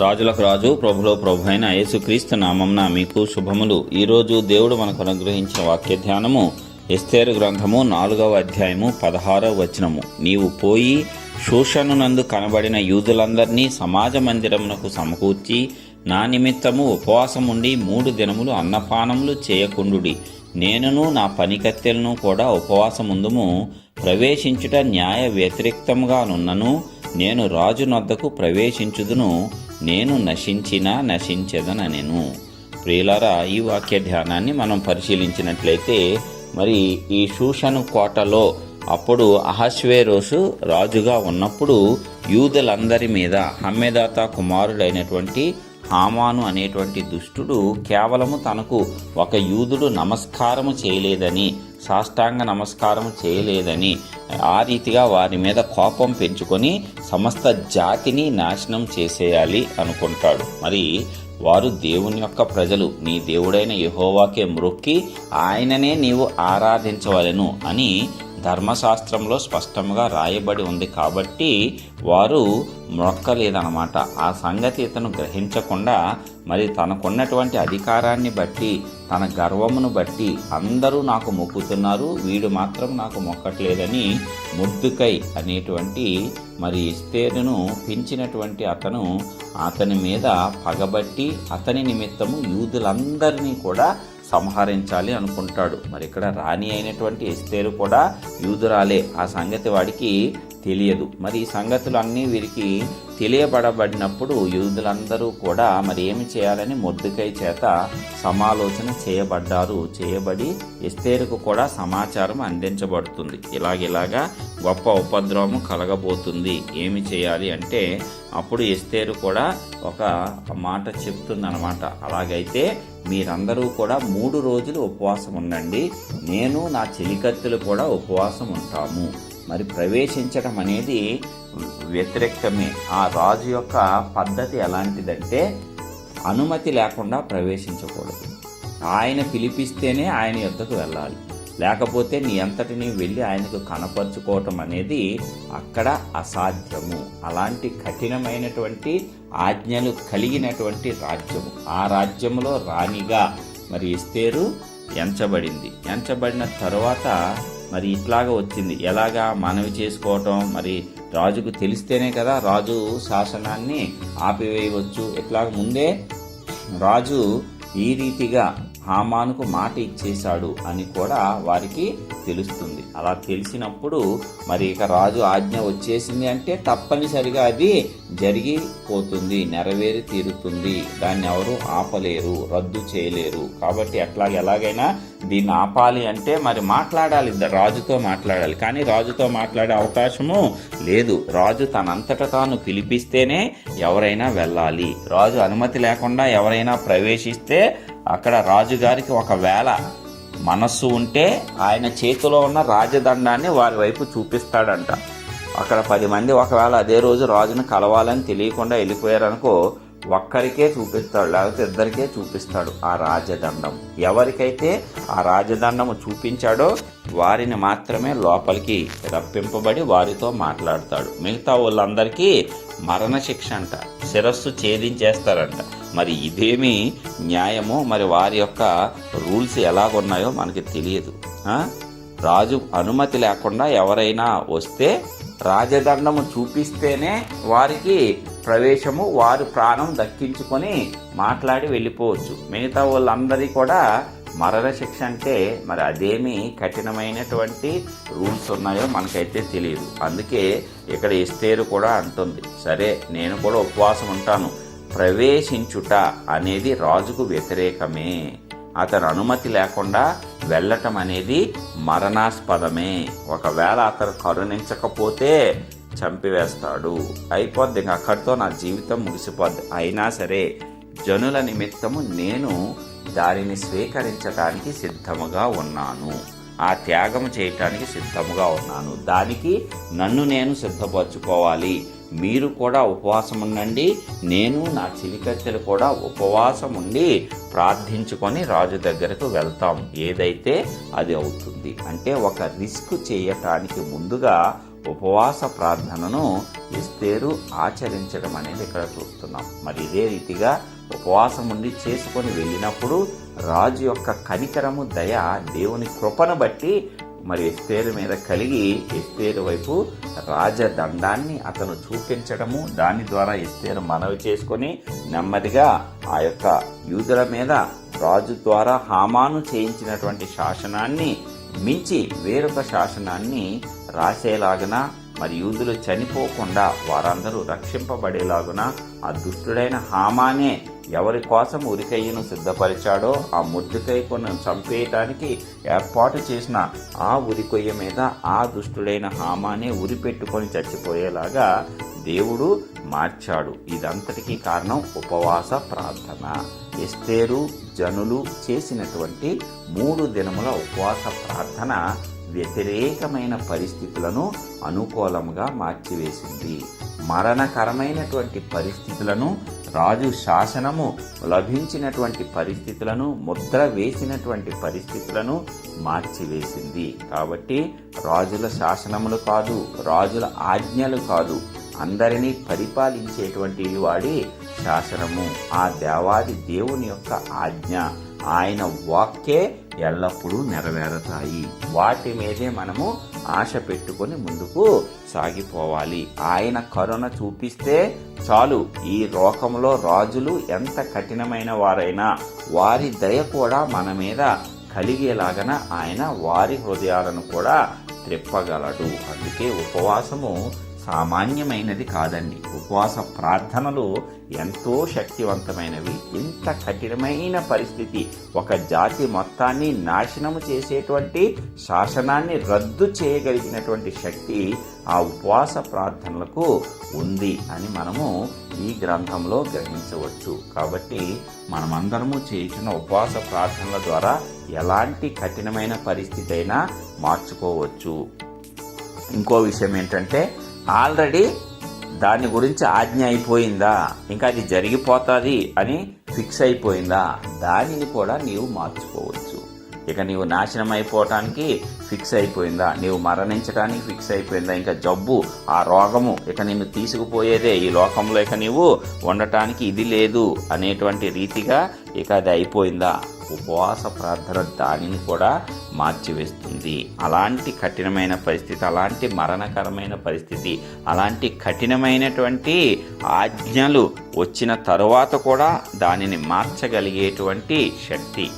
రాజులకు రాజు ప్రభులో ప్రభు అయిన యేసుక్రీస్తు నామంన మీకు శుభములు. ఈరోజు దేవుడు మనకు అనుగ్రహించిన వాక్య ధ్యానము ఎస్తేరు గ్రంథము నాలుగవ అధ్యాయము పదహారవ వచనము. నీవు పోయి శోషణనందు కనబడిన యూదులందరినీ సమాజ మందిరమునకు సమకూర్చి నా నిమిత్తము ఉపవాసం ఉండి మూడు దినములు అన్నపానములు చేయకుండుడి. నేనును నా పనికత్తెలను కూడా ఉపవాసముందుము. ప్రవేశించుట న్యాయ వ్యతిరేక్తంగానున్నను నేను రాజు నొద్దకు ప్రవేశించుదును. నేను నశించినా నశించదనెను ప్రియులారా ఈ వాక్య ధ్యానాన్ని మనం పరిశీలించినట్లయితే మరి ఈ శూషను కోటలో అప్పుడు అహస్వేరోసు రాజుగా ఉన్నప్పుడు యూదులందరి మీద హమ్మెదాత కుమారుడైనటువంటి హామాను అనేటువంటి దుష్టుడు కేవలము తనకు ఒక యూదుడు నమస్కారము చేయలేదని సాష్టాంగ నమస్కారం చేయలేదని ఆ రీతిగా వారి మీద కోపం పెంచుకొని సమస్త జాతిని నాశనం చేసేయాలి అనుకుంటాడు. మరి వారు దేవుని యొక్క ప్రజలు నీ దేవుడైన యహోవాకే మ్రొక్కి ఆయననే నీవు ఆరాధించవలెను అని ధర్మశాస్త్రంలో స్పష్టంగా రాయబడి ఉంది కాబట్టి వారు మొక్కలేదనమాట ఆ సంగతి ఇతను గ్రహించకుండా మరి తనకున్నటువంటి అధికారాన్ని బట్టి తన గర్వమును బట్టి అందరూ నాకు మొక్కుతున్నారు వీడు మాత్రం నాకు మొక్కట్లేదని ముద్దుకై అనేటువంటి మరి ఇస్తేరును పెంచినటువంటి అతను అతని మీద పగబట్టి అతని నిమిత్తము యూదులందరినీ కూడా సంహరించాలి అనుకుంటాడు. మరి ఇక్కడ రాణి అయినటువంటి ఎస్తేరు కూడా యూదురాలే. ఆ సంగతి వాడికి తెలియదు. మరి ఈ సంగతులు అన్నీ వీరికి తెలియబడబడినప్పుడు యూదులందరూ కూడా మరి ఏమి చేయాలని మొద్దుకై చేత సమాలోచన చేయబడ్డారు. చేయబడి ఎస్తేరుకు కూడా సమాచారం అందించబడుతుంది. ఇలాగిలాగా గొప్ప ఉపద్రవము కలగబోతుంది. ఏమి చేయాలి అంటే అప్పుడు ఎస్తేరు కూడా ఒక మాట చెప్తుందనమాట అలాగైతే మీరందరూ కూడా మూడు రోజులు ఉపవాసం ఉండండి నేను నా చెలికత్తులు కూడా ఉపవాసం ఉంటాము మరి ప్రవేశించడం అనేది వ్యతిరేకమే. ఆ రాజు యొక్క పద్ధతి ఎలాంటిదంటే అనుమతి లేకుండా ప్రవేశించకూడదు. ఆయన పిలిపిస్తేనే ఆయన యుద్ధకు వెళ్ళాలి. లేకపోతే నీ అంతటి వెళ్ళి ఆయనకు కనపరుచుకోవటం అనేది అక్కడ అసాధ్యము. అలాంటి కఠినమైనటువంటి ఆజ్ఞలు కలిగినటువంటి రాజ్యము. ఆ రాజ్యంలో రాణిగా మరి ఇస్తేరు ఎంచబడింది. ఎంచబడిన తర్వాత మరి ఇట్లాగ వచ్చింది. ఎలాగా మనవి చేసుకోవటం? మరి రాజుకు తెలిస్తేనే కదా రాజు శాసనాన్ని ఆపివేయవచ్చు. ఇట్లాగ ముందే రాజు ఈ రీతిగా హామానుకు మాట ఇచ్చేశాడు అని కూడా వారికి తెలుస్తుంది. అలా తెలిసినప్పుడు మరి ఇక రాజు ఆజ్ఞ వచ్చేసింది అంటే తప్పనిసరిగా అది జరిగిపోతుంది నెరవేరి తీరుతుంది. దాన్ని ఎవరు ఆపలేరు రద్దు చేయలేరు. కాబట్టి అట్లా ఎలాగైనా దీన్ని ఆపాలి అంటే మరి మాట్లాడాలి రాజుతో మాట్లాడాలి. కానీ రాజుతో మాట్లాడే అవకాశము లేదు. రాజు తనంతట తాను పిలిపిస్తేనే ఎవరైనా వెళ్ళాలి. రాజు అనుమతి లేకుండా ఎవరైనా ప్రవేశిస్తే అక్కడ రాజుగారికి ఒకవేళ మనస్సు ఉంటే ఆయన చేతిలో ఉన్న రాజదండాన్ని వారి వైపు చూపిస్తాడంట. అక్కడ పది మంది ఒకవేళ అదే రోజు రాజును కలవాలని తెలియకుండా వెళ్ళిపోయారనుకో ఒక్కరికే చూపిస్తాడు లేకపోతే ఇద్దరికే చూపిస్తాడు ఆ రాజదండం. ఎవరికైతే ఆ రాజదండము చూపించాడో వారిని మాత్రమే లోపలికి రప్పింపబడి వారితో మాట్లాడతాడు. మిగతా వాళ్ళందరికీ మరణశిక్ష అంట శిరస్సు ఛేదించేస్తారంట. మరి ఇదేమి న్యాయమో? మరి వారి యొక్క రూల్స్ ఎలాగున్నాయో మనకి తెలియదు. రాజు అనుమతి లేకుండా ఎవరైనా వస్తే రాజదండము చూపిస్తేనే వారికి ప్రవేశము వారు ప్రాణం దక్కించుకొని మాట్లాడి వెళ్ళిపోవచ్చు. మిగతా వాళ్ళందరి కూడా మరణ శిక్ష అంటే మరి అదేమి కఠినమైనటువంటి రూల్స్ ఉన్నాయో మనకైతే తెలియదు. అందుకే ఇక్కడ ఇస్తేరు కూడా అంటుంది. సరే నేను కూడా ఉపవాసం ఉంటాను. ప్రవేశించుట అనేది రాజుకు వ్యతిరేకమే. అతను అనుమతి లేకుండా వెళ్ళటం అనేది మరణాస్పదమే. ఒకవేళ అతను కరుణించకపోతే చంపివేస్తాడు. అయిపోద్ది ఇంకా అక్కడితో నా జీవితం ముగిసిపోద్ది. అయినా సరే జనుల నిమిత్తము నేను దానిని స్వీకరించడానికి సిద్ధముగా ఉన్నాను. ఆ త్యాగం చేయటానికి సిద్ధముగా ఉన్నాను. దానికి నన్ను నేను సిద్ధపరచుకోవాలి. మీరు కూడా ఉపవాసం ఉండండి. నేను నా చిలికత్తెలు కూడా ఉపవాసం ఉండి ప్రార్థించుకొని రాజు దగ్గరకు వెళ్తాం. ఏదైతే అది అవుతుంది. అంటే ఒక రిస్క్ చేయటానికి ముందుగా ఉపవాస ప్రార్థనను ఇస్తేరు ఆచరించడం అనేది ఇక్కడ చూస్తున్నాం. మరి ఇదే రీతిగా ఉపవాసం ఉండి చేసుకొని వెళ్ళినప్పుడు రాజు యొక్క కనికరము దయ దేవుని కృపను బట్టి మరి ఎస్తేరు మీద కలిగి ఎస్తేరు వైపు రాజదండాన్ని అతను చూపించడము దాని ద్వారా ఎస్తేరు మనవి చేసుకొని నెమ్మదిగా ఆ యొక్క యూదుల మీద రాజు ద్వారా హామాను చేయించినటువంటి శాసనాన్ని మించి వేరొక శాసనాన్ని రాసేలాగన మరి యూదులు చనిపోకుండా వారందరూ రక్షింపబడేలాగున ఆ దుష్టుడైన హామానే ఎవరి కోసం ఉరికయ్యను సిద్ధపరిచాడో ఆ ముద్దుకైకొను చంపేయటానికి ఏర్పాటు చేసిన ఆ ఉరికొయ్య మీద ఆ దుష్టుడైన హామానే ఉరి పెట్టుకొని చచ్చిపోయేలాగా దేవుడు మార్చాడు. ఇదంతటికీ కారణం ఉపవాస ప్రార్థన. ఎస్తేరు జనులు చేసినటువంటి మూడు దినముల ఉపవాస ప్రార్థన వ్యతిరేకమైన పరిస్థితులను అనుకూలంగా మార్చివేసింది. మరణకరమైనటువంటి పరిస్థితులను రాజు శాసనము లభించినటువంటి పరిస్థితులను ముద్ర వేసినటువంటి పరిస్థితులను మార్చివేసింది. కాబట్టి రాజుల శాసనములు కాదు రాజుల ఆజ్ఞలు కాదు అందరినీ పరిపాలించేటువంటి వాడి శాసనము. ఆ దేవాది దేవుని యొక్క ఆజ్ఞ ఆయన వాక్కే ఎల్లప్పుడూ నెరవేరతాయి. వాటి మీదే మనము ఆశ పెట్టుకొని ముందుకు సాగిపోవాలి. ఆయన కరుణ చూపిస్తే చాలు. ఈ లోకంలో రాజులు ఎంత కఠినమైన వారైనా వారి దయ కూడా మన మీద కలిగేలాగన ఆయన వారి హృదయాలను కూడా త్రిప్పగలడు. అందుకే ఉపవాసము సామాన్యమైనది కాదండి. ఉపవాస ప్రార్థనలు ఎంతో శక్తివంతమైనవి. ఇంత కఠినమైన పరిస్థితి. ఒక జాతి మొత్తాన్ని నాశనము చేసేటువంటి శాసనాన్ని రద్దు చేయగలిగినటువంటి శక్తి ఆ ఉపవాస ప్రార్థనలకు ఉంది అని మనము ఈ గ్రంథంలో గ్రహించవచ్చు. కాబట్టి మనమందరము చేసిన ఉపవాస ప్రార్థనల ద్వారా ఎలాంటి కఠినమైన పరిస్థితి అయినా మార్చుకోవచ్చు. ఇంకో విషయం ఏంటంటే ఆల్రెడీ దాని గురించి ఆజ్ఞ అయిపోయిందా? ఇంకా అది జరిగిపోతుంది అని ఫిక్స్ అయిపోయిందా? దానిని కూడా నీవు మార్చుకోవచ్చు. ఇక నీవు నాశనం అయిపోవటానికి ఫిక్స్ అయిపోయిందా? నీవు మరణించడానికి ఫిక్స్ అయిపోయిందా? ఇంకా జబ్బు ఆ రోగము ఇక నిన్ను తీసుకుపోయేదే ఈ లోకంలో. ఇక నీవు ఉండటానికి ఇది లేదు అనేటువంటి రీతిగా ఇక అది అయిపోయిందా? ఉపవాస ప్రార్థన దానిని కూడా మార్చివేస్తుంది. అలాంటి కఠినమైన పరిస్థితి అలాంటి మరణకరమైన పరిస్థితి అలాంటి కఠినమైనటువంటి ఆజ్ఞలు వచ్చిన తరువాత కూడా దానిని మార్చగలిగేటువంటి శక్తి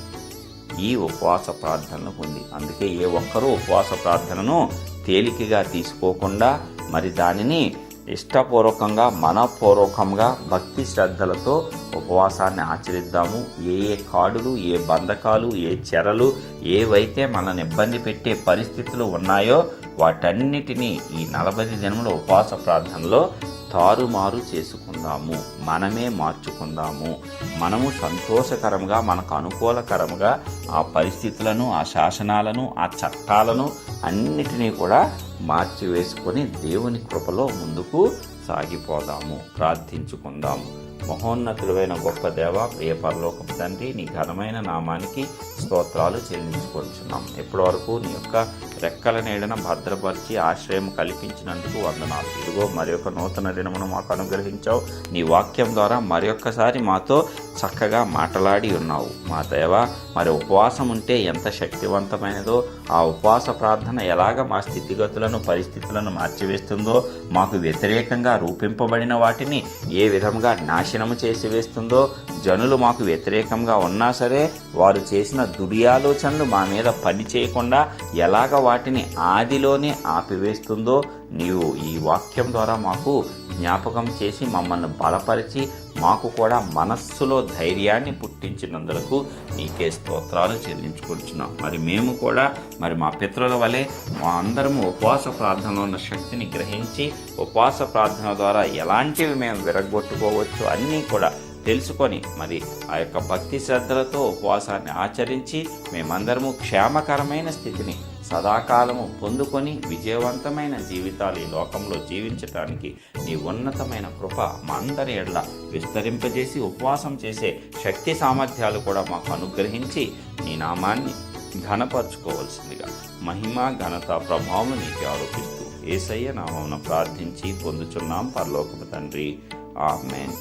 ఈ ఉపవాస ప్రార్థనలకు ఉంది. అందుకే ఏ ఒక్కరూ ఉపవాస ప్రార్థనను తేలికగా తీసుకోకుండా మరి దానిని ఇష్టపూర్వకంగా మనపూర్వకంగా భక్తి శ్రద్ధలతో ఉపవాసాన్ని ఆచరిద్దాము. ఏ ఏ కాడులు ఏ బంధకాలు ఏ చెరలు ఏవైతే మనల్ని ఇబ్బంది పెట్టే పరిస్థితులు ఉన్నాయో వాటన్నిటినీ ఈ నలభై దినముల ఉపవాస ప్రార్థనలో తారుమారు చేసుకుందాము. మనమే మార్చుకుందాము. మనము సంతోషకరంగా మనకు అనుకూలకరంగా ఆ పరిస్థితులను ఆ శాసనాలను ఆ చట్టాలను అన్నిటినీ కూడా మార్చివేసుకొని దేవుని కృపలో ముందుకు సాగిపోదాము. ప్రార్థించుకుందాము. మహోన్నతుడైన గొప్ప దేవ ప్రియ పరలోకం తండ్రి నీ ఘనమైన నామానికి స్తోత్రాలు చెల్లించుకొంచున్నాం ఇప్పటి వరకు నీ యొక్క రెక్కల నీడన భద్రపరిచి ఆశ్రయం కల్పించినందుకు వందనాలు. ఇదిగో మరి యొక్క నూతన దినమును మాకు అనుగ్రహించావు. నీ వాక్యం ద్వారా మరొక్కసారి మాతో చక్కగా మాట్లాడి ఉన్నావు. మా దేవ మరి ఉపవాసం ఉంటే ఎంత శక్తివంతమైనదో ఆ ఉపవాస ప్రార్థన ఎలాగ మా స్థితిగతులను పరిస్థితులను మార్చివేస్తుందో మాకు వ్యతిరేకంగా రూపింపబడిన వాటిని ఏ విధంగా నాశనము చేసి వేస్తుందో జనులు మాకు వ్యతిరేకంగా ఉన్నా సరే వారు చేసిన దుర్యాలోచనలు మా మీద పని చేయకుండా ఎలాగ వాటిని ఆదిలోనే ఆపివేస్తుందో నీవు ఈ వాక్యం ద్వారా మాకు జ్ఞాపకం చేసి మమ్మల్ని బలపరిచి మాకు కూడా మనస్సులో ధైర్యాన్ని పుట్టించినందులకు నీకే స్తోత్రాలు చెల్లించుకుంటున్నాం మరి మేము కూడా మరి మా పిత్రుల వలె మా అందరము ఉపవాస ప్రార్థనలో ఉన్న శక్తిని గ్రహించి ఉపవాస ప్రార్థన ద్వారా ఎలాంటివి మేము విరగొట్టుకోవచ్చు అన్నీ కూడా తెలుసుకొని మరి ఆ యొక్క భక్తి శ్రద్ధలతో ఉపవాసాన్ని ఆచరించి మేమందరము క్షేమకరమైన స్థితిని సదాకాలము పొందుకొని విజయవంతమైన జీవితాలు ఈ లోకంలో జీవించటానికి నీ ఉన్నతమైన కృప మా అందరి ఎడ్ల విస్తరింపజేసి ఉపవాసం చేసే శక్తి సామర్థ్యాలు కూడా మాకు అనుగ్రహించి నీ నామాన్ని ఘనపరచుకోవలసిందిగా మహిమ ఘనత ప్రభావం నీకు ఆరోపిస్తూ ఏసయ్య నామమును ప్రార్థించి పొందుచున్నాం పరలోకపు తండ్రి. ఆమెన్.